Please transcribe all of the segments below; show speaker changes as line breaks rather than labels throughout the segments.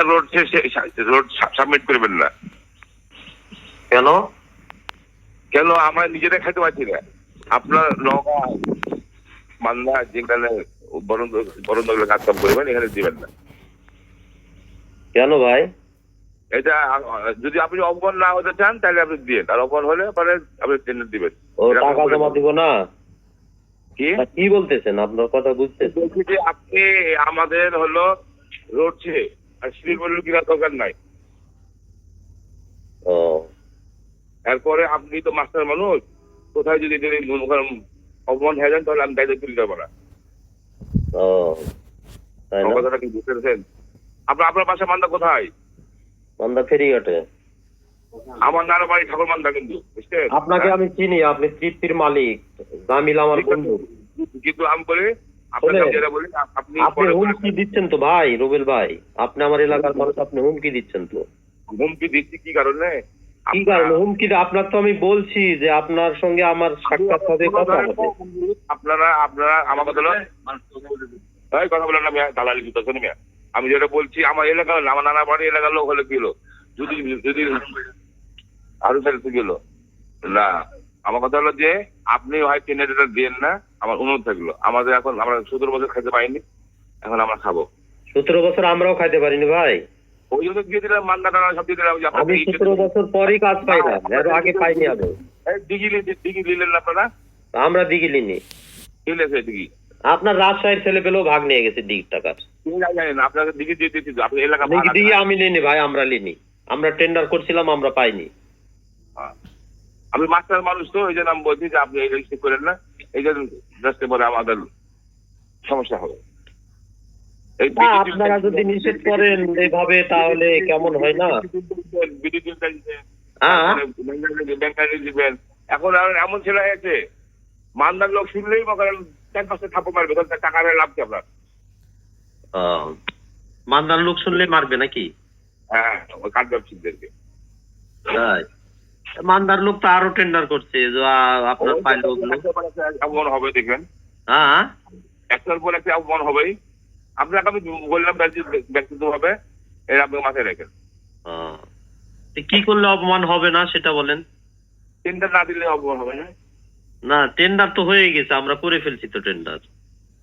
Road road submit করবেন না।
কেন?
কেন? আমরা নিজেরা খাইতে পারছি না। আপনার নগা মান্দা যেখানে বরন্দ কাজ কাম করবেন এখানে দিবেন না।
কেন ভাই?
এটা যদি আপনি অপমান না হতে চান তাহলে আপনি দিয়ে আর অপমান হলে পরে আপনি টেন্ডার দিবেন।
ও টাকা জমা দিব না?
কি?
কি বলতেছেন? আপনার কথা বুঝতেছেন
যে আপনি আমাদের হলো রোড আর সিভিল কিনা দরকার নাই।
ও।
এরপরে আপনি তো মাস্টার মানুষ কোথায় যদি যদি অপমান হয়ে যান তাহলে আমি দায়িত্ব তুলে যাব না।
ও
কথাটা কি বুঝতে পেরেছেন? আপনার আপনার বাসা মান্দা কোথায়?
মান্দা ফেরিঘাটে।
আমার নানা বাড়ি ঠাকুর মান্দা কিন্তু বুঝছেন?
আপনাকে আমি চিনি আপনি তৃপ্তির মালিক জামিল আমার বন্ধু।
কিন্তু আমি বলি আমি আপনি
হুমকি দিচ্ছেন তো ভাই রুবেল ভাই। আপনি আমার এলাকার মানুষ আপনি হুমকি দিচ্ছেন তো।
হুমকি দিচ্ছি কি কারণে?
কি কারণে? হুমকি আপনার তো আমি বলছি যে আপনার সঙ্গে আমার সাক্ষাৎ হবে কথা হবে।
আপনারা আপনারা আমার কথা কথা বলেন দালালি মিয়া। আমি যেটা বলছি আমার এলাকা হলো আমার নানা বাড়ি এলাকার লোক হলে কি হলো? যদি যদি আরও ফেলতে গেল। না। আমার কথা হলো যে আপনি হয় টেন্ডারটা দেন না আমার অনুরোধ থাকল। আমাদের এখন আমরা সতেরো বছর খেতে পাইনি এখন আমরা খাব।
সতেরো বছর আমরাও খাইতে পারিনি ভাই।
ওই জন্য দিয়ে দিলাম মান্না টানা সব দিয়ে দিলাম
আমি সতেরো বছর পরই কাজ পাইলাম এর আগে পাইনি আমি।
ডিগি ডিগি দিলেন না আপনারা?
আমরা দিগিলিনি
কি লেখে ডিগি।
আপনার রাজশাহীর ছেলে পেলেও ভাগ নিয়ে গেছে দিক টাকার।
জানেন আপনাকে দিগি দিয়ে দিচ্ছি আপনি এলাকা
দিয়ে আমি নিনি ভাই আমরা লিনি। আমরা টেন্ডার করছিলাম আমরা পাইনি।
আমি মাস্টার মানুষ তো এই জন্য আমি বলছি যে আপনি এই রেজিস্ট্রি করেন না। এই জন্য রাস্তায় পরে আমাদের সমস্যা হবে।
আপনারা যদি নিষেধ করেন এইভাবে তাহলে কেমন হয় না?
এখন আর এমন ছেলে হয়েছে মানদার লোক শুনলেই মনে করেন চার পাঁচটা থাপ্পড় মারবে তখন টাকা লাভ কি আপনার?
মান্দার লোক শুনলে মারবে নাকি?
হ্যাঁ ওই কাঠ ব্যবসায়ীদেরকে
তাই? মান্দার লোক তো আরও টেন্ডার করছে আপনার
একটা অপমান হবে দেখবেন।
হ্যাঁ
একটার পর একটা অপমান হবেই। আপনাকে আমি বললাম ব্যক্তিগত ভাবে এর আপনি মাথায় রাখেন
কি করলে অপমান হবে না সেটা বলেন।
টেন্ডার না দিলে অপমান হবে না।
না টেন্ডার তো হয়ে গেছে আমরা করে ফেলছি তো টেন্ডার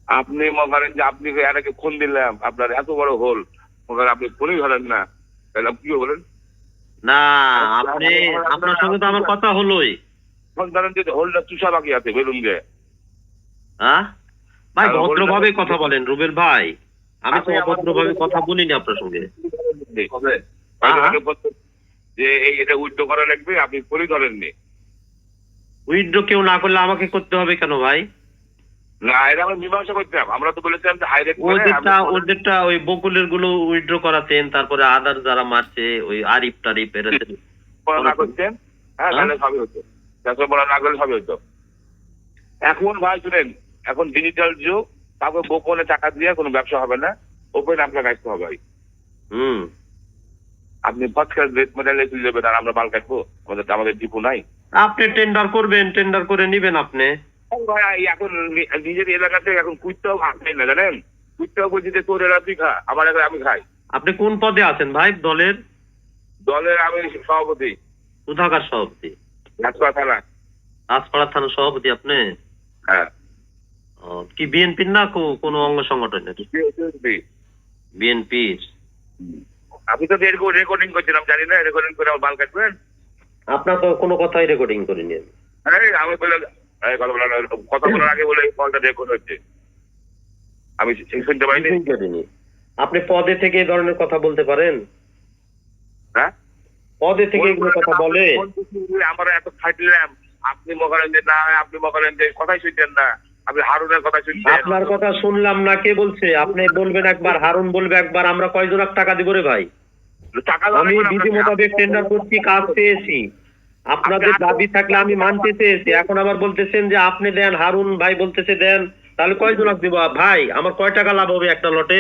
আপনি মনে করেন যে আপনি এটাকে ফোন দিলাম আপনার এত বড় হোল মনে করেন আপনি ফোনই ধরেন না। তাহলে আপনি কি বলেন?
না আপনি আপনার সঙ্গে তো আমার কথা হলোই।
ধরেন যে হোলটা চুষা বাকি আছে বেলুন দিয়ে।
হ্যাঁ ভাই ভদ্রভাবে কথা বলেন রুবেল ভাই। আমি তো অভদ্রভাবে কথা বলিনি আপনার সঙ্গে।
যে এই এটা উইথড্র করা লাগবে আপনি ফোনই ধরেননি।
উইথড্র কেউ না করলে আমাকে করতে হবে কেন ভাই?
না এটা আমরা মীমাংসা করতাম আমরা তো বলেছিলাম যে হাইরেট
ওদেরটা ওদেরটা ওই বকুলেরগুলো উইথড্র করাতেন তারপরে আদার যারা মারছে ওই আরিফ টারিফ এরা
না করতেন? হ্যাঁ তাহলে সবই হতো। চারশো বলা না করলে সবই হতো। এখন ভাই শুনেন এখন ডিজিটাল যুগ তারপর গোপনে টাকা দিয়ে কোনো ব্যবসা হবে না। ওপেন আপনার কাটতে হবে ভাই।
হুম।
আপনি ফার্স্ট রেট তুলে দেবেন আর আমরা মাল কাটবো। আমাদের আমাদের ডিপো নাই।
আপনি টেন্ডার করবেন টেন্ডার করে নিবেন আপনি।
ভাই এখন নিজের এলাকাতে এখন কুইটটাও খাই না জানেন? কুইটটাও বলছি যে তোর এরা তুই খা আমার এলাকায় আমি খাই।
আপনি কোন পদে আছেন ভাই? দলের?
দলের আমি সভাপতি।
কোথাকার সভাপতি?
ঘাটপা থানা।
রাজপাড়া থানার সভাপতি আপনি?
হ্যাঁ।
কি বিএনপির না কোনো অঙ্গ সংগঠনের? বিএনপির।
আপনি তো রেকর্ডিং করছিলাম জানি না রেকর্ডিং করে আমার মাল কাটবেন?
আপনার তো কোনো কথাই রেকর্ডিং করিনি আমি।
আমি বলে কথা বলার কথা বলার আগে বলে এই কলটা রেকর্ড হচ্ছে। আমি শুনতে পাইনি?
আপনি পদে থেকে এই ধরনের কথা বলতে পারেন?
হ্যাঁ?
পদে থেকে এগুলো কথা বলে
আমরা এত খাটলাম আপনি মনে করেন যে না আপনি মনে করেন যে কথাই শুনতেন না। আপনি হারুনের কথা শুনতেন।
আপনার কথা শুনলাম না কে বলছে? আপনি বলবেন একবার হারুন বলবে একবার আমরা কয়জন টাকা দিব রে ভাই?
টাকা
আমি বিধি মোতাবেক টেন্ডার করছি কাজ পেয়েছি। আপনাদের দাবি থাকলে আমি মানতে চেয়েছি। এখন আবার বলতেছেন যে আপনি দেন হারুন ভাই বলতেছে দেন তাহলে কয়জন দিব? ভাই আমার কয় টাকা লাভ হবে একটা লটে?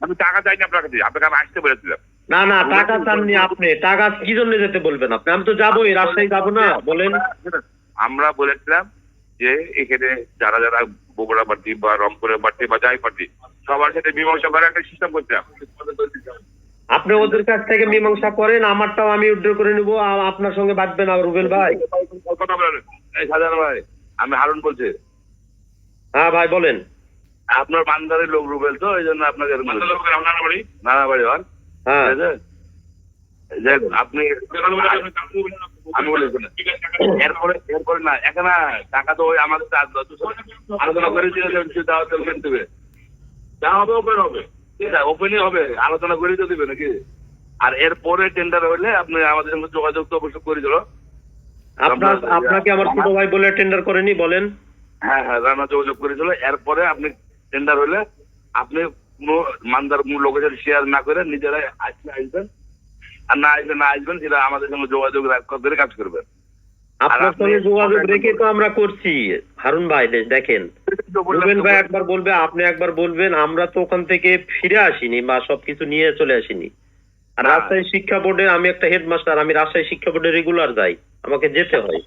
আমি টাকা চাইনি আপনার কাছে আপনাকে আমি আসতে বলেছিলাম।
না না টাকা চাননি আপনি। টাকা কি জন্য যেতে বলবেন আপনি? আমি তো যাবোই রাজশাহী যাব না বলেন।
আমরা বলেছিলাম যে এখানে যারা যারা বগুড়া পার্টি বা রংপুরের পার্টি বা যাই পার্টি সবার সাথে মীমাংসা করে একটা সিস্টেম করতাম
আপনি ওদের কাছ থেকে মীমাংসা করেন আমারটাও আমি উদ্ধার করে নেব আপনার সঙ্গে বাঁচবে না রুবেল ভাই।
কথা বলেন সাজান ভাই আমি হারুন বলছি।
হ্যাঁ ভাই বলেন।
আপনার বান্দারের লোক রুবেল তো এই জন্য আপনাকে এরকম বলেছে। নানা বাড়ি হন।
হ্যাঁ।
আপনি আমি বলি। এরপরে এরপরে না এখানে টাকা তো ওই আমাদের আলোচনা করে সে দাওয়াত দেবে। যা হবে ওপেন হবে। ওপেনই হবে আলোচনা করে তো দিবে নাকি? আর এরপরে টেন্ডার হইলে আপনি আমাদের সঙ্গে যোগাযোগ তো অবশ্যই করে দিল।
আপনার আপনাকে আমার ছোট ভাই বলে টেন্ডার করেনি বলেন।
হ্যাঁ হ্যাঁ রানা যোগাযোগ করেছিল এরপরে আপনি টেন্ডার হইলে আপনি কোনো মানদার কোনো সাথে শেয়ার না করে নিজেরাই আসলে আসবেন। আর না আসলে না আসবেন সেটা আমাদের সঙ্গে যোগাযোগ করে কাজ করবেন।
আপনার
আপনি-
সঙ্গে যোগাযোগ রেখে তো আমরা করছি। হারুন ভাই দেখেন। রুবেল ভাই একবার বলবে আপনি একবার বলবেন আমরা তো ওখান থেকে ফিরে আসিনি বা সবকিছু নিয়ে চলে আসিনি। আর রাজশাহী শিক্ষা বোর্ডে আমি একটা হেডমাস্টার আমি রাজশাহী শিক্ষা বোর্ডে রেগুলার যাই। আমাকে যেতে হয়।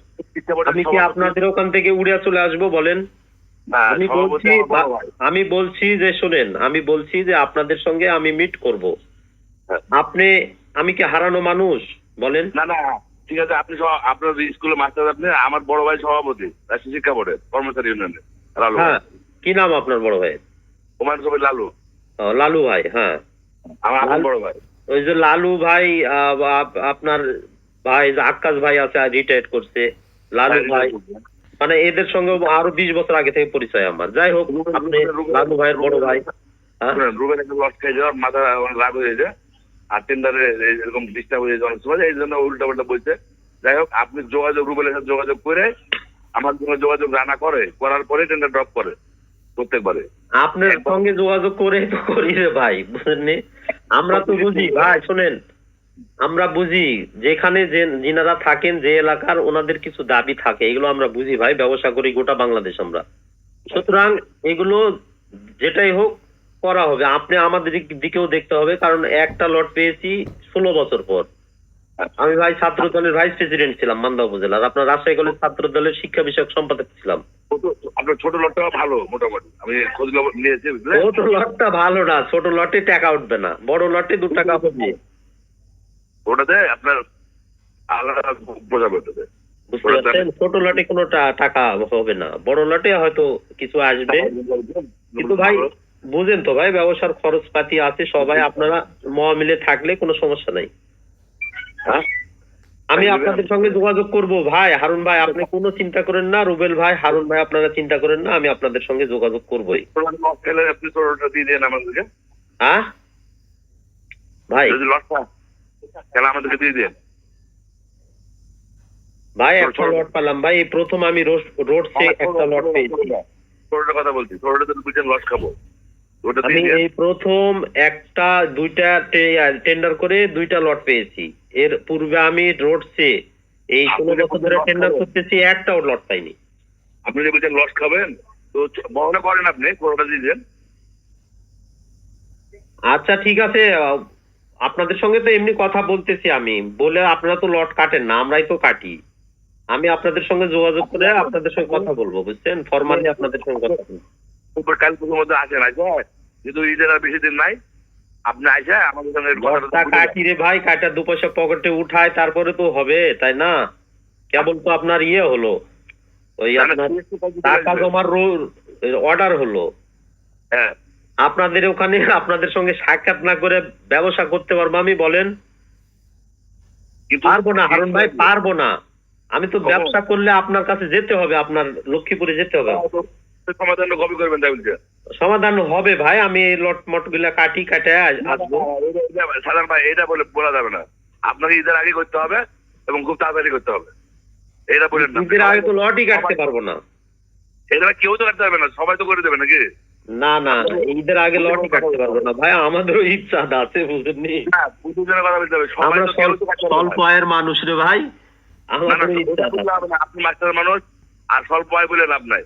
আমি কি আপনাদের ওখান থেকে উড়ে চলে আসব বলেন? আমি বলছি। আমি বলছি যে শোনেন আমি বলছি যে আপনাদের সঙ্গে আমি মিট করব।
হ্যাঁ।
আপনি আমি কি হারানো মানুষ বলেন?
না না ঠিক আছে আপনি সব- আপনার স্কুলের মাস্টার আপনি আমার বড় ভাই সভাপতি রাষ্ট্রীয় শিক্ষা বোর্ডের কর্মচারী ইউনিয়নের লালু
হ্যাঁ কি নাম আপনার বড় ভাই
কুমার কবি লালু।
লালু ভাই হ্যাঁ।
আমার বড় ভাই।
ওই যে লালু ভাই আপনার ভাই যে আক্কাস ভাই আছে রিটায়ার করছে লালু ভাই। মানে এদের সঙ্গে আরও বিশ বছর আগে থেকে পরিচয় আমার। যাই হোক আপনি লালু ভাইয়ের বড় ভাই হ্যাঁ।
রুবেন একটা লস খেয়ে যাওয়ার মাথা রাগ হয়ে যায় আর টেন্ডারে এরকম ডিস্টার্ব হয়ে অনেক সময় এই জন্য উল্টা পাল্টা বলছে যাই হোক আপনি যোগাযোগ রুবেলের সাথে যোগাযোগ করে আমার সঙ্গে যোগাযোগ রানা করে করার পরে টেন্ডার ড্রপ করে প্রত্যেকবারে।
আপনার সঙ্গে যোগাযোগ করে তো করি রে ভাই বুঝলেন আমরা তো বুঝি ভাই শোনেন আমরা বুঝি যেখানে যে যিনারা থাকেন যে এলাকার ওনাদের কিছু দাবি থাকে এগুলো আমরা বুঝি ভাই ব্যবসা করি গোটা বাংলাদেশ আমরা। সুতরাং এগুলো যেটাই হোক করা হবে। আপনি আমাদের দিকেও দেখতে হবে কারণ একটা লট পেয়েছি ষোলো বছর পর। আমি ভাই ছাত্র দলের ভাইস প্রেসিডেন্ট ছিলাম মান্দা উপজেলার। আপনার রাজশাহী কলেজ ছাত্র দলের শিক্ষা বিষয়ক সম্পাদক ছিলাম।
আপনার ছোট লটটা ভালো মোটামুটি। আমি খোঁজ নিয়েছি
ছোট লটটা ভালো না। ছোট লটে টাকা উঠবে না। বড় লটে দু টাকা
ওটাতে আপনার আলাদা বোঝা করতেছে
বুঝতে পারছেন? ছোট লটে কোনো টাকা হবে না। বড় লটে হয়তো কিছু আসবে। কিন্তু ভাই বুঝেন তো ভাই ব্যবসার খরচপাতি আছে সবাই আপনারা মহামিলে থাকলে কোনো সমস্যা নাই।
হ্যাঁ?
আমি আপনাদের সঙ্গে যোগাযোগ করব। ভাই হারুন ভাই আপনি কোনো চিন্তা করেন না। রুবেল ভাই হারুন ভাই আপনারা চিন্তা করেন না। আমি আপনাদের সঙ্গে যোগাযোগ করবই।
আপনি দিয়ে দেন আমাদেরকে।
হ্যাঁ? ভাই।
যদি আমাদেরকে দিয়ে দেন।
ভাই একটা লট পেলাম। ভাই এই প্রথম আমি রোড রোড সে একটা লট পেয়েছি।
কথা বলছি। ছোটটা তো লস খাব।
আমি এই প্রথম একটা দুইটা টেন্ডার করে দুইটা লট পেয়েছি। এর পূর্বে আমি রোডসে এই ষোলো বছর ধরে টেন্ডার করতেছি একটাও লট পাইনি।
আপনি যে বলছেন লস খাবেন তো বহনে করেন আপনি কোনোটা দিয়ে
আচ্ছা ঠিক আছে আপনাদের সঙ্গে তো এমনি কথা বলতেছি আমি। বলে আপনারা তো লট কাটেন না আমরাই তো কাটি। আমি আপনাদের সঙ্গে যোগাযোগ করে আপনাদের সঙ্গে কথা বলব বুঝছেন? ফরমালি আপনাদের সঙ্গে কথা বলব।
মধ্যে আসেন আসে যেহেতু ঈদের আর বেশি দিন নাই আপনি আসে আমাদের সঙ্গে।
কাটি রে ভাই কাটা দু পয়সা পকেটে উঠায় তারপরে তো হবে তাই না? কেবল তো আপনার ইয়ে হলো। ওই আপনার টাকা জমার অর্ডার হলো।
হ্যাঁ।
আপনাদের ওখানে আপনাদের সঙ্গে সাক্ষাৎ না করে ব্যবসা করতে পারব আমি বলেন। পারব না হারুন ভাই পারব না। আমি তো ব্যবসা করলে আপনার কাছে যেতে হবে আপনার লক্ষ্মীপুরে যেতে হবে।
সমাধান কবি করবেন তাই বলছে?
সমাধান হবে ভাই আমি এই লট মটগুলা কাটি কাটে আসব।
সাধারণ ভাই এটা বলে বলা যাবে না। আপনাকে ঈদের আগে করতে হবে এবং খুব তাড়াতাড়ি করতে হবে। এটা বলেন না।
ঈদের আগে তো লটই কাটতে পারব না।
এটা কেউ তো কাটতে পারবে না সবাই তো করে দেবে নাকি?
না না ঈদের আগে লটই কাটতে পারব না। ভাই আমাদেরও ইচ্ছা আছে বুঝেননি? আমরা স্বল্প। আয়ের মানুষ রে ভাই। ইচ্ছা
না। আপনি মাস্টার মানুষ আর স্বল্প আয় বলে লাভ নাই।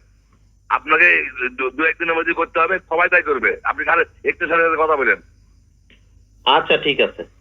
আপনাকে দু- একদিনের মধ্যে করতে হবে, সবাই তাই করবে। আপনি সাড়ে একটু সাড়ে কথা বলেন।
আচ্ছা ঠিক আছে।